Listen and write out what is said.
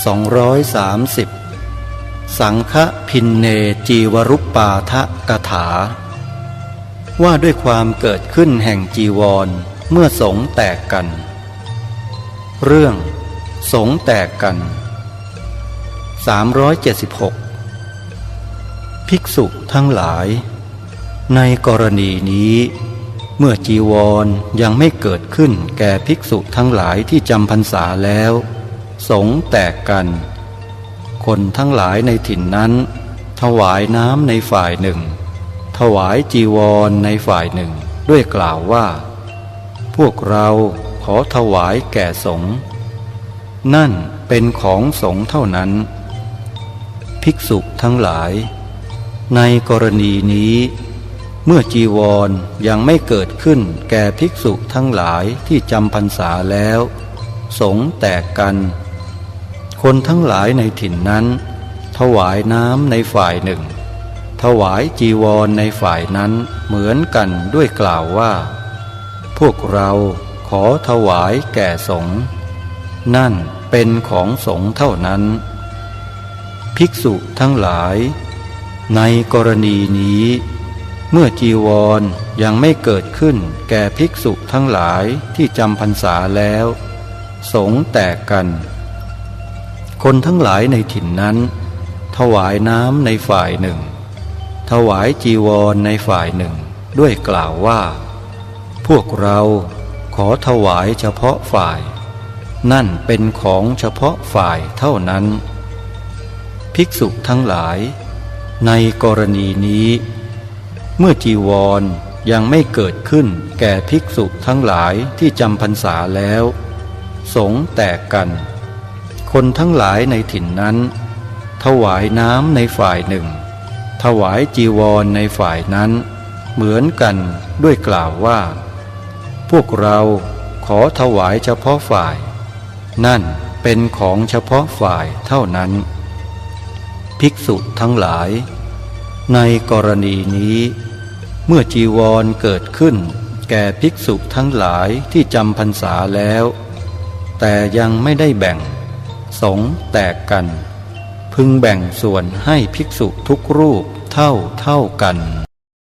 230 สังฆพินเนจีวรุปปาทะกถา ว่าด้วยความเกิดขึ้นแห่งจีวรเมื่อสงแตกกัน เรื่อง สงแตกกัน 376 ภิกษุทั้งหลาย ในกรณีนี้เมื่อจีวรยังไม่เกิดขึ้นแก่ภิกษุทั้งหลายที่จำพรรษาแล้ว สงแตกกัน คนทั้งหลายในถิ่นนั้น ถวายน้ำในฝ่ายหนึ่ง ถวายจีวรในฝ่ายหนึ่ง ด้วยกล่าวว่า พวกเราขอถวายแก่สงนั่นเป็นของสงเท่านั้น ภิกษุทั้งหลาย ในกรณีนี้เมื่อจีวรยังไม่เกิดขึ้นแก่ภิกษุทั้งหลายที่จำพรรษาแล้ว สงแตกกัน คนทั้งหลายในถิ่นนั้น ถวายน้ำในฝ่ายหนึ่ง ถวายจีวรในฝ่ายนั้นเหมือนกันด้วยกล่าวว่า พวกเราขอถวายแก่สงฆ์นั่นเป็นของสงฆ์เท่านั้น ภิกษุทั้งหลาย ในกรณีนี้ เมื่อจีวรยังไม่เกิดขึ้นแก่ภิกษุทั้งหลายที่จำพรรษาแล้ว สงแตกกัน คนทั้งหลายในถิ่นนั้น ถวายน้ำในฝ่ายหนึ่ง ถวายจีวรในฝ่ายหนึ่ง ด้วยกล่าวว่า พวกเราขอถวายเฉพาะฝ่าย นั่นเป็นของเฉพาะฝ่ายเท่านั้น ภิกษุทั้งหลาย ในกรณีนี้ เมื่อจีวรยังไม่เกิดขึ้นแก่ภิกษุทั้งหลายที่จำพรรษาแล้ว สงแตกกัน คนทั้งหลายในถิ่นนั้น ถวายน้ำในฝ่ายหนึ่ง ถวายจีวรในฝ่ายนั้น เหมือนกันด้วยกล่าวว่า พวกเราขอถวายเฉพาะฝ่าย นั่นเป็นของเฉพาะฝ่ายเท่านั้น ภิกษุทั้งหลาย ในกรณีนี้ เมื่อจีวรเกิดขึ้น แก่ภิกษุทั้งหลายที่จำพรรษาแล้ว แต่ยังไม่ได้แบ่ง สงแตกกัน พึงแบ่งส่วนให้ภิกษุทุกรูปเท่าเท่ากัน